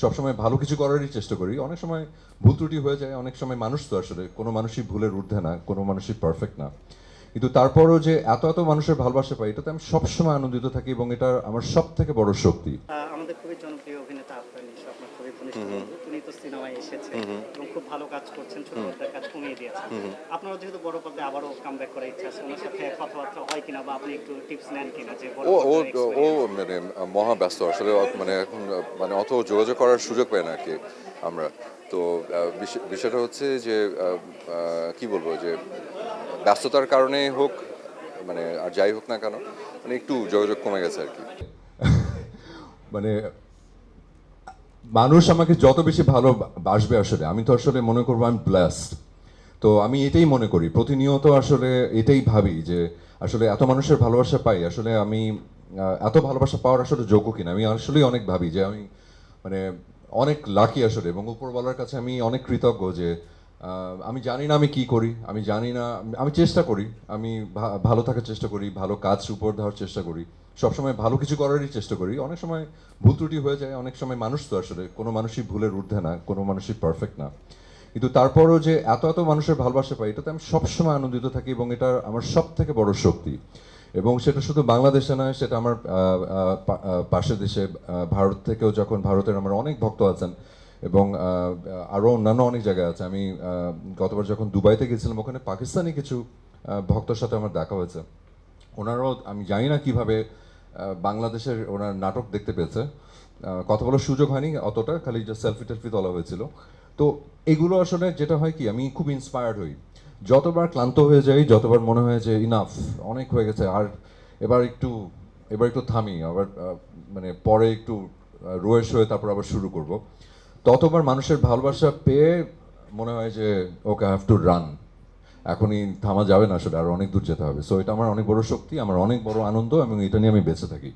সবসময় ভালো কিছু করারই চেষ্টা করি। অনেক সময় ভুল ত্রুটি হয়ে যায়, অনেক সময় মানুষ তো আসলে কোনো মানুষই ভুলের ঊর্ধ্বে না, কোনো মানুষই পারফেক্ট না। কিন্তু তারপরও যে এত এত মানুষের ভালোবাসা পাই, এটাতে আমি সবসময় আনন্দিত থাকি এবং এটা আমার সব থেকে বড় শক্তি। আমাদের খুবই জনপ্রিয় অভিনেতা আফরান নিশো আপনার খুবই ঘনিষ্ঠ তিনি তো সিনেমায় এসেছেন এবং খুব ভালো কাজ করছেন ছোট পর্দার কাজ কমিয়ে দিয়েছেন। আপনারও যেহেতু বড় পর্দায় আবারও কামব্যাক করার ইচ্ছা আছে ওনার সাথে কথাবার্তা হয় কিনা বা আপনি একটু টিপস নেন কিনা যে ও ও ও মানে মহা ব্যস্ত। আসলে মানে এখন মানে অত যোগাযোগ করার সুযোগ পাই না কি আমরা। তো বিষয়টা হচ্ছে যে কি বলব যে ব্যস্ততার কারণে হোক মানে আর যাই হোক না কেন মানে একটু যোগাযোগ কমে গেছে আর কি। মানে মানুষ আমাকে যত বেশি ভালো বাসবে আসলে, আমি তো আসলে মনে করব আমি ব্লাস্ট তো আমি এটাই মনে করি, প্রতিনিয়ত আসলে এটাই ভাবি যে, আসলে এত মানুষের ভালোবাসা পাই, আসলে আমি এত ভালোবাসা পাওয়ার আসলে যোগ্য কিনা? আমি আসলেই অনেক ভাবি যে আমি মানে অনেক লাকি আসলে এবং উপরওয়ালার কাছে আমি অনেক কৃতজ্ঞ যে আমি জানি না আমি কি করি, আমি জানি না, আমি চেষ্টা করি, আমি ভালো থাকার চেষ্টা করি, ভালো কাজ উপর দেওয়ার চেষ্টা করি, সবসময় ভালো কিছু করারই চেষ্টা করি, অনেক সময় ভুল ত্রুটি হয়ে যায়, অনেক সময় মানুষ তো আসলে, কোনো মানুষই ভুলের ঊর্ধ্বে না, কোনো মানুষই পারফেক্ট না। কিন্তু তারপরও যে এত এত মানুষের ভালোবাসা পাই, এটাতে আমি সবসময় আনন্দিত থাকি এবং এটা আমার সব থেকে বড় শক্তি। এবং সেটা শুধু বাংলাদেশে নয়, সেটা আমার পাশের দেশে ভারত থেকেও যখন ভারতের আমার অনেক ভক্ত আছেন এবং আরও অন্যান্য অনেক জায়গায় আছে। আমি গতবার যখন দুবাইতে গেছিলাম, ওখানে পাকিস্তানি কিছু ভক্তর সাথে আমার দেখা হয়েছে। ওনারাও, আমি জানি না কীভাবে বাংলাদেশের ওনার নাটক দেখতে পেয়েছে। কথা বলার সুযোগ হয়নি অতটা, খালি যে সেলফি টেলফি তোলা হয়েছিল। তো এগুলো আসলে যেটা হয় কি, আমি খুব ইন্সপায়ার্ড হই। যতবার ক্লান্ত হয়ে যাই, যতবার মনে হয় যে ইনাফ অনেক হয়ে গেছে। আর এবার একটু এবার একটু থামি, আবার মানে পরে একটু রোয়েশ হয়ে তারপর আবার শুরু করব। ততবার মানুষের ভালোবাসা পেয়ে মনে হয় যে, ওকে হ্যাভ টু রান এখনই থামা যাবে না সেটা আর অনেক দূর যেতে হবে। সো এটা আমার অনেক বড় শক্তি, আমার অনেক বড় আনন্দ, এবং এটা নিয়ে আমি বেঁচে থাকি।